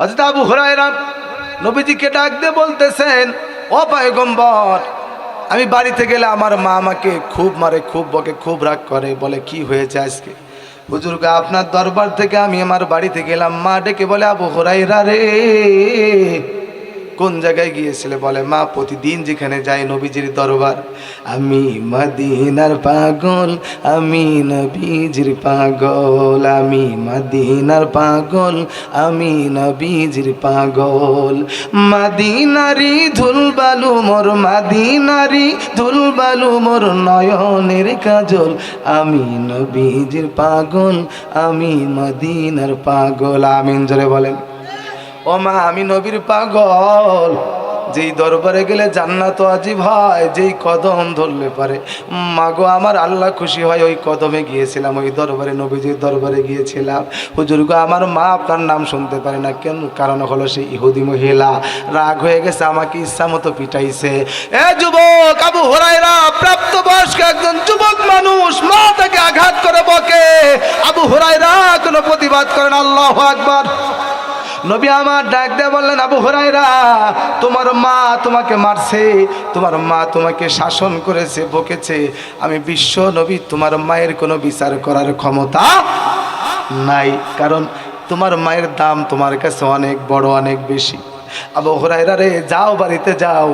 হজরত আবু হুরায়রা নবীজিকে ডাক দিয়ে বলতেছেন, ও পায়গম্বর, আমি বাড়িতে গেলে আমার মা আমাকে খুব মারে, খুব বকে, খুব রাগ করে, বলে, কি হয়েছে আজকে? হুজুরকে আপনার দরবার থেকে আমি আমার বাড়িতে গেলাম। মা ডেকে বলে, আবু হুরায়রা রে কোন জায়গায় গিয়েছিলে? বলে, মা, প্রতিদিন যেখানে যাই নবীজির দরবার, আমি মদিনার পাগল, আমি নবীজির পাগল, আমি মদিনার পাগল, আমি নবীজির পাগল। মদিনারি ধুলবালু মোর, মদিনারি ধুলবালু মোর নয়নের কাজল, আমি নবীজির পাগল, আমি মদিনার পাগল। আমিন জোরে বলেন। ও মা, আমি নবীর পাগল। যেই দরবারে গেলে জান্নাত আজিব হয়, যেই কদম ধরলে পারে। মাগো আমার আল্লাহ খুশি হয় ওই কদমে গিয়েছিলাম, ওই দরবারে, নবীজির দরবারে গিয়েছিলাম। হুজুর গো, আমার মা আপনার নাম শুনতে পারে না কেন? কারণ হলো সেই ইহুদি মহিলা। রাগ হয়ে গেছে, আমাকে ইচ্ছা মতো পিটাইছে। এ যুবক, আবু হরাইরা প্রাপ্ত বয়স্ক একজন যুবক মানুষ, মা তাকে আঘাত করে বকে। আবু হরাইরা কোনো প্রতিবাদ করেন আল্লাহ আকবার। নবী আমার ডাক দিয়ে বললেন, আবু হরাইরা তোমার মা তোমাকে মারছে, তোমার মা তোমাকে শাসন করেছে, বকেছে। আমি বিশ্ব নবী, তোমার মায়ের কোনো বিচার করার ক্ষমতা নাই। কারণ তোমার মায়ের দাম তোমার কাছে অনেক বড়, অনেক বেশি। আবু হরাইরা রে, যাও বাড়িতে যাও।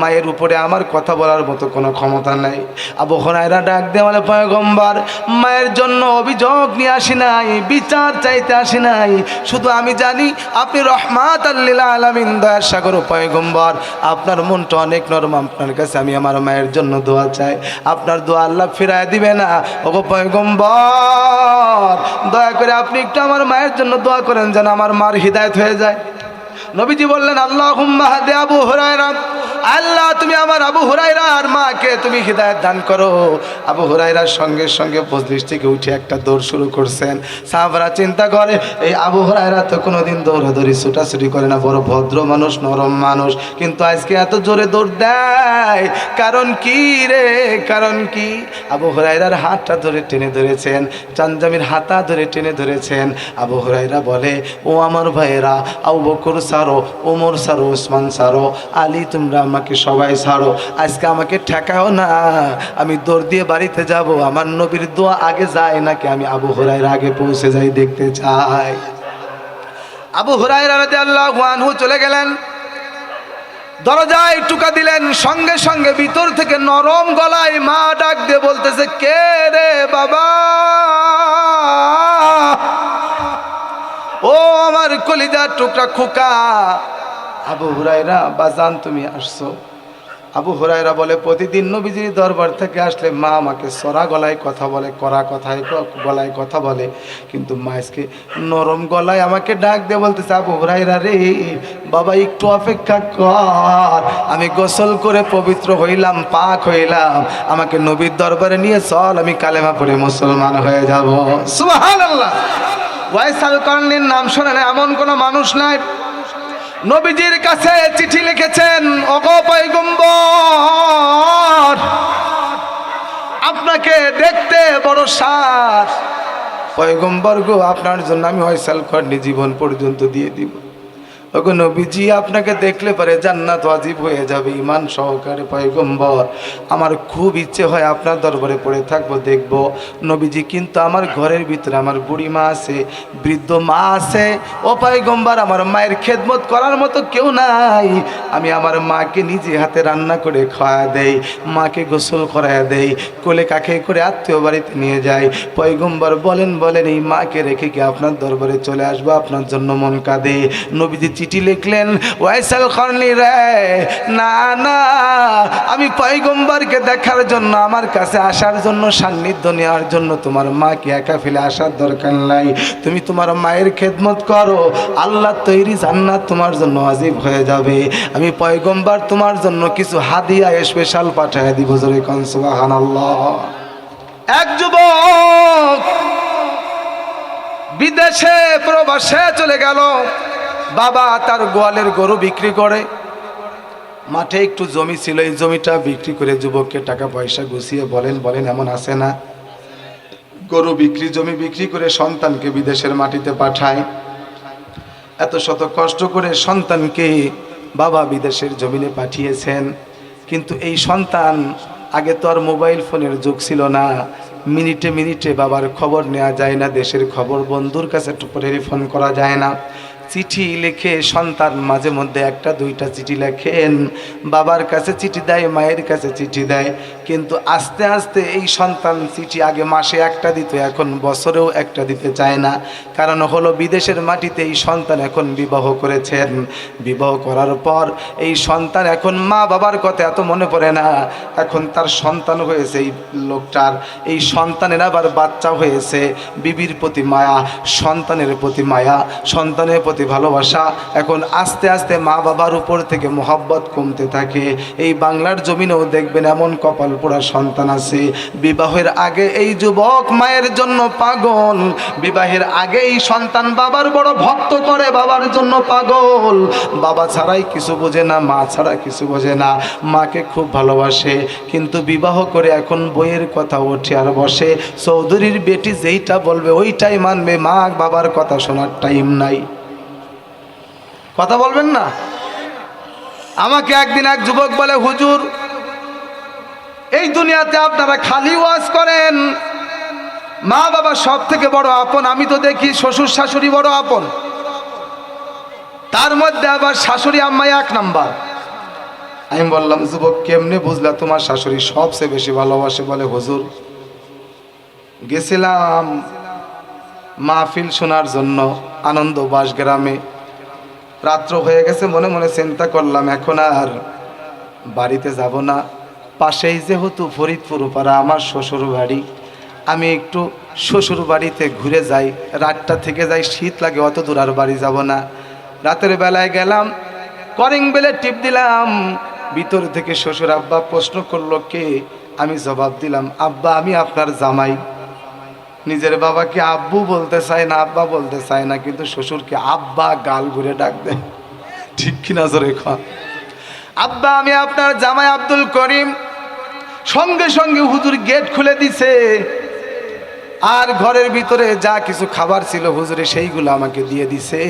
মায়ের উপরে আমার কথা বলার মতো কোনো ক্ষমতা নাই। আবু হরাইরা ডাক দেওয়ালে পয়গম্বর, মায়ের জন্য অভিযোগ নিয়ে আসি নাই, বিচার চাইতে আসি নাই। শুধু আমি জানি, আপনি রহমাত আল্লীলা আলামিন, দয়ার সাগর পয়গম্বর। আপনার মনটা অনেক নরম, আপনার কাছে আমি আমার মায়ের জন্য দোয়া চাই। আপনার দোয়া আল্লাহ ফিরায় দিবে না। ওগো পয়গম্বর, দয়া করে আপনি একটু আমার মায়ের জন্য দোয়া করেন যেন আমার মার হৃদায়ত হয়ে যায়। নবীজি বললেন আল্লাহ হুম্মাহাদে আবু হুরায়রা। আল্লাহ, তুমি আমার আবু হুরাইরা আর মাকে তুমি হৃদায়ত দান করো। আবু হুরাইরার সঙ্গে সঙ্গে বজলিস থেকে উঠে একটা দৌড় শুরু করছেন। সাহাবারা চিন্তা করে, এই আবু হুরাইরা তো কোনোদিন দৌড়াদৌড়ি, ছুটাছুটি করে না, বড় ভদ্র মানুষ, নরম মানুষ। কিন্তু আজকে এত জোরে দৌড় দেয়। কারণ কি রে? কারণ কি? আবু হুরাইরার হাতটা ধরে টেনে ধরেছেন, চানজামির হাতা ধরে টেনে ধরেছেন। আবু হুরাইরা বলে, ও আমার ভাইয়েরা, আবু বকর সারো, ওমর সারো, ওসমান সারো, আলী তোমরা আমাকে সবাই ছাড়ো। আজকে আমাকে ঠেকাও না। আমি দৌড় দিয়ে বাড়িতে যাব। আমার নবীর দোয়া আগে যায় নাকি আমি আবু হুরাইরা আগে পৌঁছে যাই দেখতে চাই। আবু হুরাইরা রাতে আল্লাহ আনহু চলে গেলেন। দরজায় টুকা দিলেন। সঙ্গে সঙ্গে ভিতর থেকে নরম গলায় মা ডাক দিয়ে বলতেছে, কে রে বাবা? ও আমার কলিজার টুকরা খোকা। আবু হুরাইরা বাজান তুমি আসছো? আবু হুরাইরা বলে, প্রতিদিন নবীজির দরবার থেকে আসলে মা আমাকে সরা গলায় কথা বলে, কড়া কথায় গলায় কথা বলে। কিন্তু মা আজকে নরম গলায় আমাকে ডাক দিয়ে বলতেছে, আবু হুরাইরা রে, বাবা একটু অপেক্ষা কর। আমি গোসল করে পবিত্র হইলাম, পাক হইলাম। আমাকে নবীর দরবারে নিয়ে চল, আমি কালেমা পড়ে মুসলমান হয়ে যাব। সুবহানাল্লাহ। ওয়াইসাল কর্ণের নাম শোনেন এমন কোনো মানুষ নাই। নবীজির কাছে চিঠি লিখেছেন অগো পয়গম্বর, আপনাকে দেখতে বড় সার। পয়গম্বর গো, আপনার জন্য আমি হয় সেল করি জীবন পর্যন্ত দিয়ে দিব। ওগো নবীজি, আপনাকে দেখলে পরে জান্নাত ওয়াজিব হয়ে যাবে ইমান সহকারে পয়গম্বর। আমার খুব ইচ্ছে হয় আপনার দরবারে পড়ে থাকব, দেখব। নবীজি, কিন্তু আমার ঘরের ভিতরে আমার বুড়ি মা আছে, বৃদ্ধ মা আছে। ও পয়গম্বর, আমার মায়ের খেদমত করার মতো কেউ নাই। আমি আমার মাকে নিজে হাতে রান্না করে খাওয়া দেই, মাকে গোসল করায় দেই, কোলে কাকে করে আত্মীয় বাড়িতে নিয়ে যাই। পয়গম্বর বলেন বলেন, এই মাকে রেখে কি আপনার দরবারে চলে আসব? আপনার জন্য মন কাঁদে। নবীজি চিঠি লিখলেন, ওয়াইসাল খরনি রে, না না, আমি পয়গম্বরকে দেখার জন্য, আমার কাছে আসার জন্য, সান্নিধ্য নেওয়ার জন্য তোমার মাকে একা ফেলে আসার দরকার নাই। তুমি তোমার মায়ের খেদমত করো, আল্লাহ তৈরি জান্নাত তোমার জন্য আজিব হয়ে যাবে। আমি পয়গম্বর তোমার জন্য কিছু হাদিয়া স্পেশাল পাঠায় দিব, জোরে কনসুবাহান এক যুবক বিদেশে প্রবাসে চলে গেল। বাবা তার গোয়ালের গরু বিক্রি করে। মাঠে একটু জমি ছিল, এই জমিটা বিক্রি করে যুবককে টাকা পয়সা গুছিয়ে বলেন বলেন, এমন আসে না? গরু বিক্রি, জমি বিক্রি করে সন্তানকে বিদেশের মাটিতে পাঠায়। এত শত কষ্ট করে সন্তানকে বাবা বিদেশের জমিনে পাঠিয়েছেন। কিন্তু এই সন্তান আগে তো আর মোবাইল ফোনের যুগ ছিল না। মিনিটে মিনিটে বাবার খবর নেওয়া যায় না, দেশের খবর বন্ধুর কাছে টেলিফোন করা যায় না। চিঠি লিখে সন্তান মাঝে মধ্যে একটা দুইটা চিঠি লেখেন। বাবার কাছে চিঠি দেয়, মায়ের কাছে চিঠি দেয়। কিন্তু আস্তে আস্তে এই সন্তান চিঠি আগে মাসে একটা দিত, এখন বছরেও একটা দিতে চায় না। কারণ হলো বিদেশের মাটিতে এই সন্তান এখন বিবাহ করেছেন। বিবাহ করার পর এই সন্তান এখন মা বাবার কথা এত মনে পড়ে না, এখন তার সন্তান হয়েছে এই লোকটার। এই সন্তানের আবার বাচ্চা হয়েছে, বিবির প্রতি মায়া, সন্তানের প্রতি মায়া, সন্তানের প্রতি ভালোবাসা। এখন আস্তে আস্তে মা বাবার উপর থেকে মোহাব্বত কমতে থাকে। এই বাংলার জমিনেও দেখবেন এমন কপাল পোড়া সন্তান আছে। বিবাহের আগে এই যুবক মায়ের জন্য পাগল। বিবাহের আগে এই সন্তান বাবার বড় ভক্ত করে, বাবার জন্য পাগল। বাবা ছাড়াই কিছু বোঝে না, মা ছাড়া কিছু বোঝে না। মাকে খুব ভালোবাসে, কিন্তু বিবাহ করে এখন বইয়ের কথা ওঠে আর বসে। চৌধুরীর বেটি যেইটা বলবে ওইটাই মানবে। মা বাবার কথা শোনার টাইম নাই। কথা বলবেন না? আমাকে একদিন এক যুবক বলে, হুজুর এই দুনিয়াতে আপনারা খালি ওয়াজ করেন। মা বাবা সব থেকে বড় আপন, আমি তো দেখি শ্বশুর শাশুড়ি বড় আপন। তার মধ্যে আবার শাশুড়ি আম্মাই এক নাম্বার। আমি বললাম, যুবক, কেমনে বুঝলা তোমার শাশুড়ি সবচেয়ে বেশি ভালোবাসে বলে হুজুর? গেছিলাম মাহফিল শোনার জন্য আনন্দ বাস গ্রামে। রাত্র হয়ে গেছে, মনে মনে চিন্তা করলাম, এখন আর বাড়িতে যাব না। পাশেই যেহেতু ফরিদপুর পাড়া আমার শ্বশুর বাড়ি, আমি একটু শ্বশুর বাড়িতে ঘুরে যাই, রাতটা থেকে যাই, শীত লাগে, অত দূর আর বাড়ি যাব না। রাতের বেলায় গেলাম করিং বেলে টিপ দিলাম, ভিতর থেকে শ্বশুর আব্বা প্রশ্ন করল, কে? আমি জবাব দিলাম, আব্বা, আমি আপনার জামাই। নিজের বাবাকে আব্বু বলতে চায় না, আব্বা বলতে চায় না, কিন্তু শ্বশুরকে আব্বা গাল ঘুরে ডাক দেয়। ঠিক কিনা জোরে খান আব্বা, আমি আপনার জামাই আব্দুল করিম সঙ্গে সঙ্গে হুজুর গেট খুলে দিছে। আর ঘরের ভিতরে যা কিছু খাবার ছিল হুজুরে সেইগুলো আমাকে দিয়ে দিছে।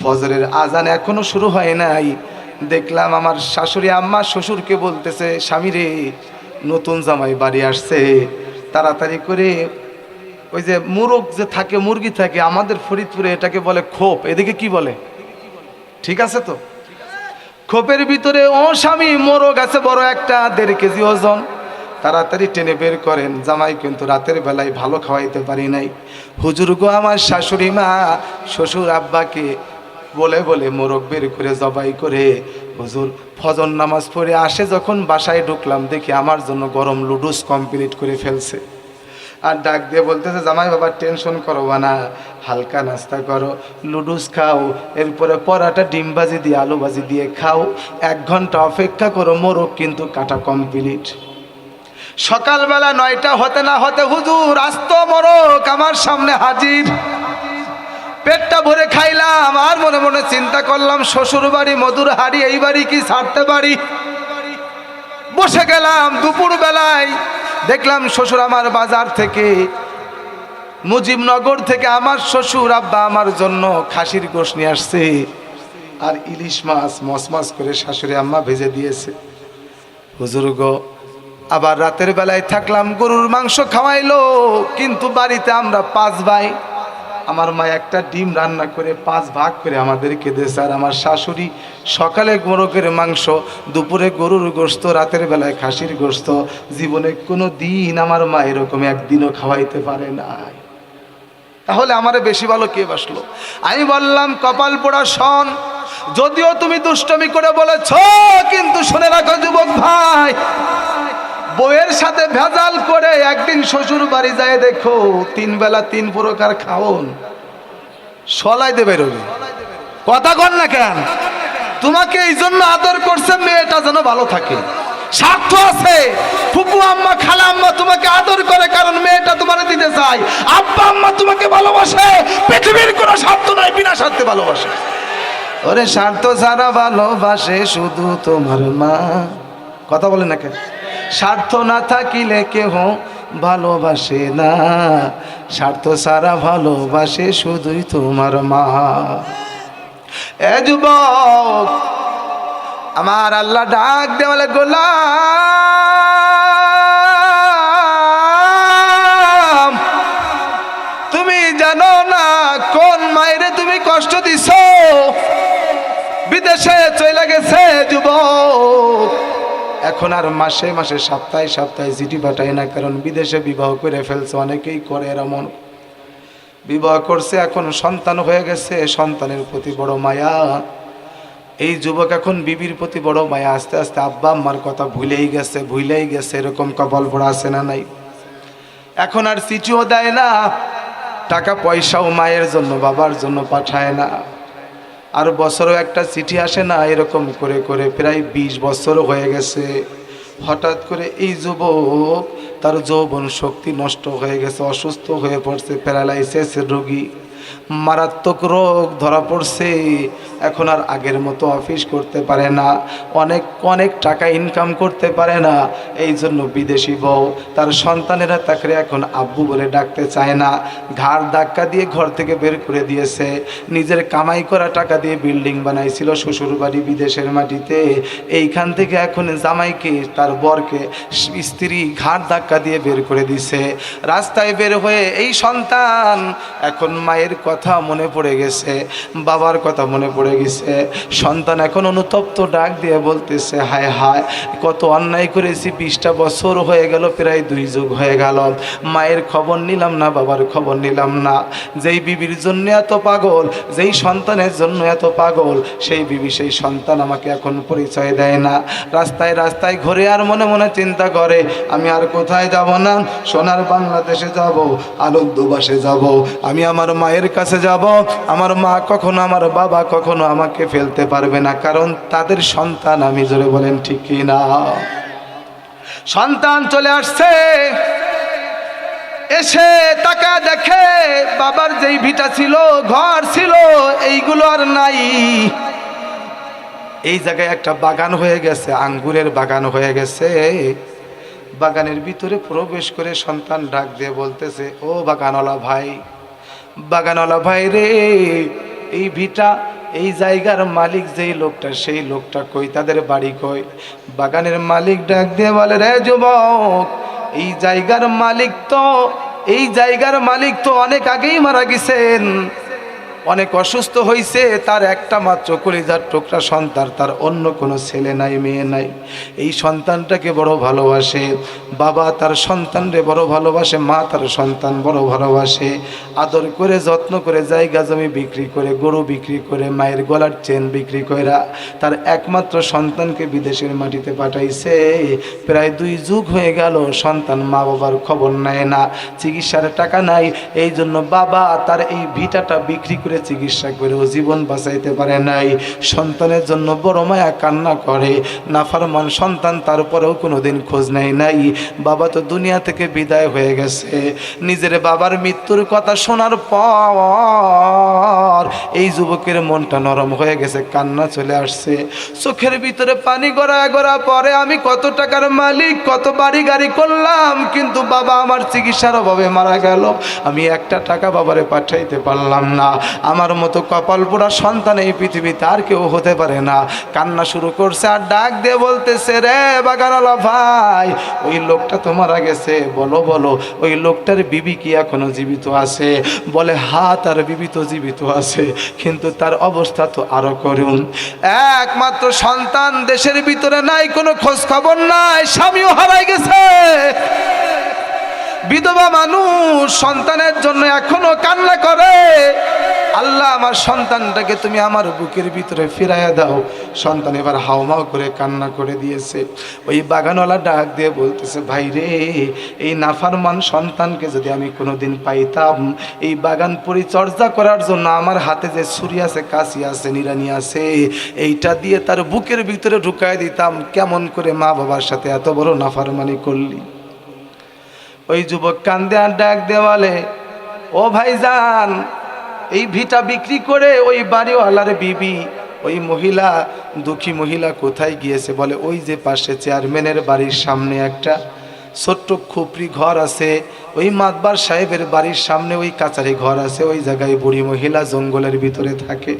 ফজরের আজান এখনও শুরু হয় নাই। দেখলাম আমার শাশুড়ি আম্মা শ্বশুরকে বলতেছে, স্বামী রে, নতুন জামাই বাড়ি আসছে। তাড়াতাড়ি করে ওই যে মুরগ যে থাকে, মুরগি থাকে, আমাদের ফরিদপুরে এটাকে বলে খোপ। এদিকে কি বলে? ঠিক আছে তো? খোপের ভিতরে ও স্বামী, মোরগ আছে বড় একটা, দেড় কেজি ওজন। তাড়াতাড়ি টেনে বের করেন। জামাই কিন্তু রাতের বেলায় ভালো খাওয়াইতে পারি নাই। হুজুর গো, আমার শাশুড়ি মা, শ্বশুর আব্বাকে বলে বলে মোরগ বের করে জবাই করে, হুজুর, ফজর নামাজ পড়ে আসে যখন বাসায় ঢুকলাম, দেখি আমার জন্য গরম লুডুস কমপ্লিট করে ফেলছে। আর ডাক দিয়ে বলতেছে, জামাই বাবা টেনশন করো না। হালকা নাস্তা করো লুডুস খাও, এরপরে পরাটা, ডিম ভাজি দিয়ে আলু ভাজি দিয়ে খাও। এক ঘণ্টা অপেক্ষা করো, মোরগ কিন্তু কাটা কমপ্লিট সকালবেলা নয়টা হতে না হতে হুজুর, আস্ত মোরগ আমার সামনে হাজির। পেটটা ভরে খাইলাম, আর মনে মনে চিন্তা করলাম, শ্বশুর বাড়ি, মধুর হাড়ি, এই বাড়ি কি ছাড়তে পারি? বসে গেলাম দুপুর বেলায় দেখলাম শ্বশুর আমার বাজার থেকে মুজিবনগর থেকে আমার শ্বশুর আব্বা আমার জন্য খাসির গোশ নিয়ে আসছে। আর ইলিশ মাছ, মস করে শাশুড়ি আম্মা ভেজে দিয়েছে। হুজুর গো, আবার রাতের বেলায় থাকলাম, গরুর মাংস খাওয়াইলো, কিন্তু বাড়িতে আমরা পাঁচ ভাই। আমার মা একটা ডিম রান্না করে পাঁচ ভাগ করে আমাদেরকে দিয়েছে আর আমার শাশুড়ি সকালে মোরগের মাংস, দুপুরে গরুর গোস্ত রাতের বেলায় খাসির গোস্ত জীবনে কোনো দিন আমার মা এরকম একদিনও খাওয়াইতে পারে নাই। তাহলে আমারে বেশি ভালো কে বাসলো? আমি বললাম, কপাল পোড়া শন। যদিও তুমি দুষ্টমি করে বলেছ, কিন্তু শুনে রাখো যুবক ভাই, বউয়ের সাথে ভেজাল করে একদিন শ্বশুর বাড়ি যায় দেখো, তিন বেলা তিন প্রকার খাওন। সলাই দেবে রবি। কথা কর না কেন? তোমাকে এই জন্য আদর করছে, মেয়েটা যেন ভালো থাকে। স্বার্থ আছে। ফুপু আম্মা, খালা আম্মা তোমাকে আদর করে কারণ মেয়েটা তোমার দিতে চায়। আব্বা আম্মা তোমাকে ভালোবাসে। পৃথিবীর কোনো স্বার্থ নাই, বিনা স্বার্থে ভালোবাসে। ওরে স্বার্থ ছাড়া ভালোবাসে শুধু তোমার মা। কথা বলে না স্বার্থ না থাকিলে কেহ ভালোবাসে না। স্বার্থ সারা ভালোবাসে শুধুই তোমার মা। এ যুবক আমার আল্লাহ ডাক দেওয়ালে গোলাম, তুমি জানো না কোন মায়েরে তুমি কষ্ট দিছ? বিদেশে চলে গেছে যুবক। এখন আর মাসে মাসে, সপ্তাহে সপ্তাহে চিঠি পাঠায় না, কারণ বিদেশে বিবাহ করে ফেলছে, অনেকেই করে এরমন বিবাহ করছে, এখন সন্তান হয়ে গেছে, সন্তানের প্রতি বড় মায়া। এই যুবক এখন বিবির প্রতি বড় মায়া, আস্তে আস্তে আব্বা আম্মার কথা ভুলেই গেছে ভুলেই গেছে, এরকম কপাল পড়া আছে না নাই? এখন আর চিঠিও দেয় না, টাকা পয়সাও মায়ের জন্য, বাবার জন্য পাঠায় না। আর বছরও একটা চিঠি আসে না, এরকম করে করে প্রায় বিশ বছরও হয়ে গেছে। হঠাৎ করে এই যুবক তার যৌবন শক্তি নষ্ট হয়ে গেছে, অসুস্থ হয়ে পড়ছে, প্যারালাইসিসের রোগী। মারাত্মক রোগ ধরা পড়ছে। এখন আর আগের মতো অফিস করতে পারে না। অনেক অনেক টাকা ইনকাম করতে পারে না। এই জন্য বিদেশি বউ, তার সন্তানেরা তাকে এখন আব্বু বলে ডাকতে চায় না। ঘাড় ধাক্কা দিয়ে ঘর থেকে বের করে দিয়েছে। নিজের কামাই করা টাকা দিয়ে বিল্ডিং বানাইছিল শ্বশুর বাড়ি বিদেশের মাটিতে। এইখান থেকে এখন জামাইকে, তার বরকে স্ত্রী ঘাড় ধাক্কা দিয়ে বের করে দিছে। রাস্তায় বের হয়ে এই সন্তান এখন মায়ের কথা মনে পড়ে গেছে, বাবার কথা মনে পড়ে গেছে। সন্তান এখন অনুতপ্ত ডাক দিয়ে বলতেছে, হায় হায়, কত অন্যায় করেছি, বিশটা বছর হয়ে গেল, প্রায় দুই যুগ হয়ে গেল। মায়ের খবর নিলাম না, বাবার খবর নিলাম না। যেই বিবির জন্য এত পাগল, যেই সন্তানের জন্য এত পাগল, সেই বিবি, সেই সন্তান আমাকে এখন পরিচয় দেয় না। রাস্তায় রাস্তায় ঘুরে আর মনে মনে চিন্তা করে, আমি আর কোথায় যাব না? সোনার বাংলাদেশে যাব আনন্দবাসে যাব। আমি আমার মায়ের কাছে যাব, আমার মা কখনো আমার বাবা কখনো আমাকে ফেলতে পারবে না, কারণ তাদের সন্তান আমি জোরে বলেন ঠিক না সন্তান চলে আসছে, এসে টাকা দেখে বাবার যেই ভিটা ছিল, ঘর ছিল, এইগুলো আর নাই। এই জায়গায় একটা বাগান হয়ে গেছে, আঙ্গুরের বাগান হয়ে গেছে। বাগানের ভিতরে প্রবেশ করে সন্তান ডাক দিয়ে বলতেছে, ও বাগানওয়ালা ভাই বাগানওয়ালা ভাই রে, এই ভিটা, এই জায়গার মালিক যেই লোকটা, সেই লোকটা কই? তাদের বাড়ি কই? বাগানের মালিক ডাক দিয়ে বলে, রে যুবক, এই জায়গার মালিক তো, এই জায়গার মালিক তো অনেক আগেই মারা গেছেন। অনেক অসুস্থ হয়েছে তার একটা মাত্র কলিজার টুকরা সন্তান, তার অন্য কোনো ছেলে নাই, মেয়ে নাই। এই সন্তানটাকে বড় ভালোবাসে, বাবা তার সন্তানরে বড় ভালোবাসে, মা তার সন্তান বড় ভালোবাসে। আদর করে, যত্ন করে, জায়গা জমি বিক্রি করে, গরু বিক্রি করে, মায়ের গলার চেন বিক্রি কইরা তার একমাত্র সন্তানকে বিদেশের মাটিতে পাঠাইছে। প্রায় দুই যুগ হয়ে গেল, সন্তান মা বাবার খবর নেয় না, চিকিৎসার টাকা নাই। এই জন্য বাবা তার এই ভিটাটা বিক্রি করে চিকিৎসা করেও জীবন বাঁচাইতে পারে নাই। সন্তানের জন্য বড় মায়া কান্না করে। নাফারমান সন্তান তারপরেও কোনোদিন খোঁজ নেয় নাই। বাবা তো দুনিয়া থেকে বিদায় হয়ে গেছে। নিজের বাবার মৃত্যুর কথা শোনার পর এই যুবকের মনটা নরম হয়ে গেছে, কান্না চলে আসছে। চোখের ভিতরে পানি গড়া গড়া পরে আমি কত টাকার মালিক, কত বাড়ি গাড়ি করলাম, কিন্তু বাবা আমার চিকিৎসার অভাবে মারা গেল। আমি একটা টাকা বাবারে পাঠাইতে পারলাম না। আমার মতো কপাল পোড়া সন্তান এই পৃথিবীতে আর কেউ হতে পারে না। কান্না শুরু করছে আর ডাক দিয়ে বলতেছে, রে বাগানালা ভাই, ওই লোকটা তো মারা গেছে। বলো বলো, ওই লোকটার বিবি কি এখনও জীবিত আছে? বলে, হা, তার বিবি তো জীবিত আছে, কিন্তু তার অবস্থা তো আরও করুন একমাত্র সন্তান দেশের ভিতরে নাই, কোনো খোঁজ খবর নাই, স্বামীও হারাই গেছে। বিধবা মানুষ সন্তানের জন্য এখনও কান্না করে। আল্লাহ, আমার সন্তানটাকে তুমি আমার বুকের ভিতরে ফিরাইয়া দাও। সন্তান এবার হাওমাও করে কান্না করে দিয়েছে। ওই বাগানওয়ালা ডাক দিয়ে বলতেছে, ভাই রে, এই নাফারমান সন্তানকে যদি আমি কোনোদিন পাইতাম, এই বাগান পরিচর্যা করার জন্য আমার হাতে যে ছুরি আছে, কাশি আছে নিরানি আছে, এইটা দিয়ে তার বুকের ভিতরে ঢুকাই দিতাম। কেমন করে মা বাবার সাথে এত বড় নাফারমানি করলি? ওই যুবক কান্দে আর ডাক দেওয়ালে, ও ভাইজান এই ভিটা বিক্রি করে ওই বাড়িওয়ালার বিবি, ওই মহিলা, দুঃখী মহিলা কোথায় গিয়েছে বলে, ওই যে পাশে চেয়ারম্যানের বাড়ির সামনে একটা ছোট্ট খুপড়ি ঘর আছে, ওই মাতবার সাহেবের বাড়ির সামনে ওই কাচারি ঘর আছে, ওই জায়গায় বুড়ি মহিলা জঙ্গলের ভিতরে থাকে।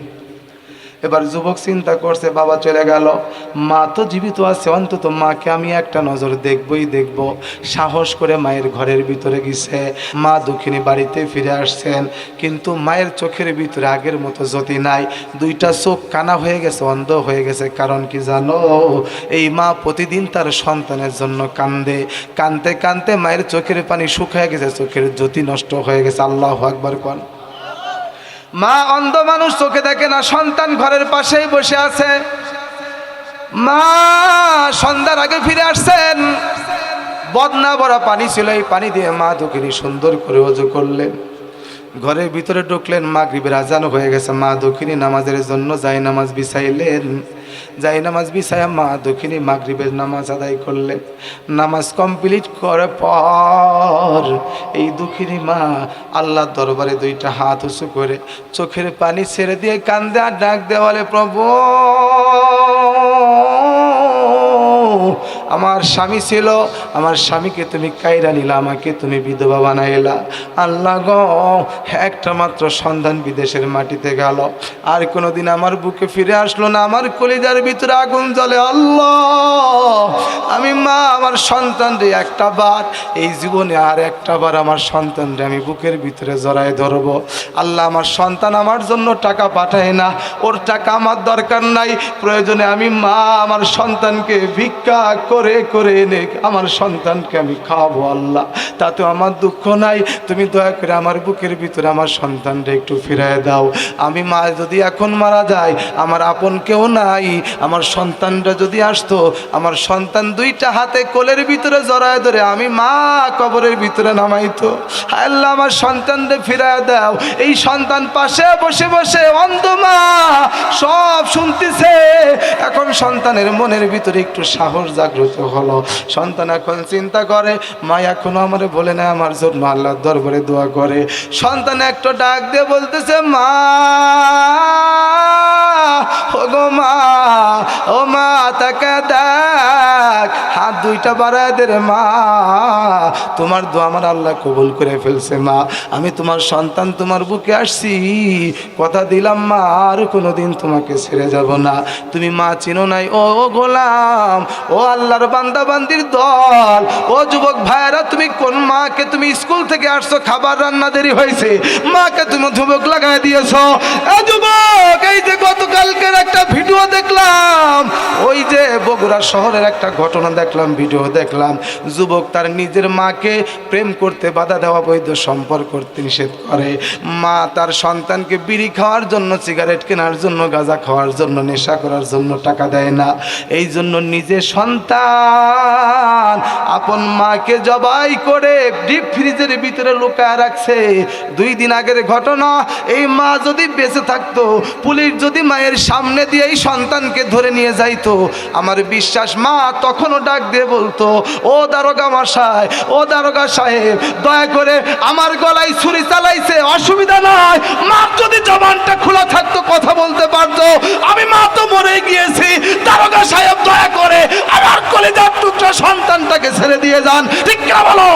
এবার যুবক চিন্তা করছে, বাবা চলে গেল। মা তো জীবিত আছে, অন্তত মাকে আমি একটা নজর দেখবই দেখব। সাহস করে মায়ের ঘরের ভিতরে গেছে। মা দক্ষিণী বাড়িতে ফিরে আসছেন, কিন্তু মায়ের চোখের ভিতরে আগের মতো জ্যোতি নাই। দুইটা চোখ কানা হয়ে গেছে, অন্ধ হয়ে গেছে। কারণ কি জানো, এই মা প্রতিদিন তার সন্তানের জন্য কান্দে। কানতে কানতে মায়ের চোখের পানি শুকিয়ে গেছে, চোখের জ্যোতি নষ্ট হয়ে গেছে। আল্লাহ আকবার কন। মা অন্ধ মানুষ চোখে দেখে না, সন্তান ঘরের পাশেই বসে আছে। মা, সন্ধ্যার আগে ফিরে আসছেন। বদনা ভরা পানি ছিল, এই পানি দিয়ে মা দুঃখিনী সুন্দর করে অজু করলেন। ঘরের ভিতরে ঢুকলেন মা গ্রীবের আজান হয়ে গেছে। মা দক্ষিণী নামাজের জন্য যাই নামাজ বিছাইলেন, যাই নামাজ বিছাইয়া মা দক্ষিণী মাগরিবের নামাজ আদায় করলেন। নামাজ কমপ্লিট করার পর এই দক্ষিণী মা আল্লাহর দরবারে দুইটা হাত উঁচু করে চোখের পানি ছেড়ে দিয়ে কান্দে আর ডাক দেওয়ালে, প্রভু! আমার স্বামী ছিল, আমার স্বামীকে তুমি কায়রা নিলা, আমাকে তুমি বিধবা বানাইলা। আল্লাহ গ, একটা মাত্র সন্ধান বিদেশের মাটিতে গেল। আর কোনোদিন আমার বুকে ফিরে আসলো না, আমার কলিজার ভিতরে আগুন জ্বলে। আল্লাহ আমার সন্তান রে, একটা বার। এই জীবনে আর একটা বার আমার সন্তান রে, আমি বুকের ভিতরে জড়ায় ধরবো। আল্লাহ আমার সন্তান আমার জন্য টাকা পাঠায় না। ওর টাকা আমার দরকার নাই। প্রয়োজনে আমি মা আমার সন্তানকে ভিক্ষা করে করে এনে আমার সন্তানকে আমি খাওয়াবো আল্লাহ। তাতে আমার দুঃখ নাই। তুমি দয়া করে আমার বুকের ভিতরে আমার সন্তানটা একটু ফিরায় দাও। আমি মা যদি এখন মারা যায়, আমার আপন কেউ নাই। আমার সন্তানটা যদি আসতো, আমার সন্তান দুইটা হাতে কোলের ভিতরে জড়ায় ধরে, আমি মা কবরের ভিতরে নামাইতো। আল্লাহ, আমার সন্তানদের ফিরায় দাও। এই সন্তান পাশে বসে বসে অন্ধ মা সব শুনতেছে। এখন সন্তানের মনের ভিতরে একটু সাহস জাগ্রত হলো। সন্তান এখন চিন্তা করে, মা এখনও আমার বলে না আমার জন্য আল্লাহর দরবারে দোয়া করে। সন্তান একটা ডাক দিয়ে বলতেছে, মা! ও মা ও মা, তাকে দেখ। হাত দুইটা বাড়ায় মা। তোমার দোয়া আমার আল্লাহ কবুল করে ফেলছে মা। আমি তোমার সন্তান, তোমার বুকে আসছি। কথা দিলাম মা, আর কোনোদিন তোমাকে ছেড়ে যাব না। তুমি মা চিনো নাই, ও গোলাম, ও আল্লাহর বান্দা বান্দির দল। ও যুবক ভাইয়েরা, তুমি কোন মাকে তুমি স্কুল থেকে আসছো, খাবার রান্না দেরি হয়েছে? মাকে তুমি যুবক লাগাই দিয়েছ। যুবক, এই যে গতকালকের একটা ভিডিও দেখলাম। ওই যে বগুড়া শহরের একটা ঘটনা দেখলাম, ভিডিও দেখলাম। যুবক তার নিজের মাকে প্রেম করতে বাধা দেওয়া বৈধ সম্পর্ক করতে নিষেধ করে। মা তার সন্তানকে বিড়ি খাওয়ার জন্য সিগারেট কেনার জন্য, গাঁজা খাওয়ার জন্য, নেশা করার জন্য টাকা দেয় না। এই জন্য নিজে সন্তান আপন মাকে জবাই করে ডিপ ফ্রিজের ভিতরে লুকায় রাখছে। দুই দিন আগের ঘটনা, এই মা যদি বেঁচে থাকতো, পুলিশ যদি মায়ের সামনে দিয়ে এই সন্তানকে ধরে নিয়ে যাইতো। আমার বিশ্বাস মা তখনও ডাক দিয়ে বলতো, ও দারোগা মশাই, ও দারোগা সাহেব, দয়া করে আমার গলায় ছুরি চালাইছে, অসুবিধা নাই। মা যদি জবানটা খোলা থাকতো, কথা বলতে পারতো। আমি মা তো মরে গিয়েছি। দারোগা সাহেব, দয়া করে আমার কলেজার টুকরা সন্তানটাকে ছেড়ে দিয়ে যান। ঠিক বলো?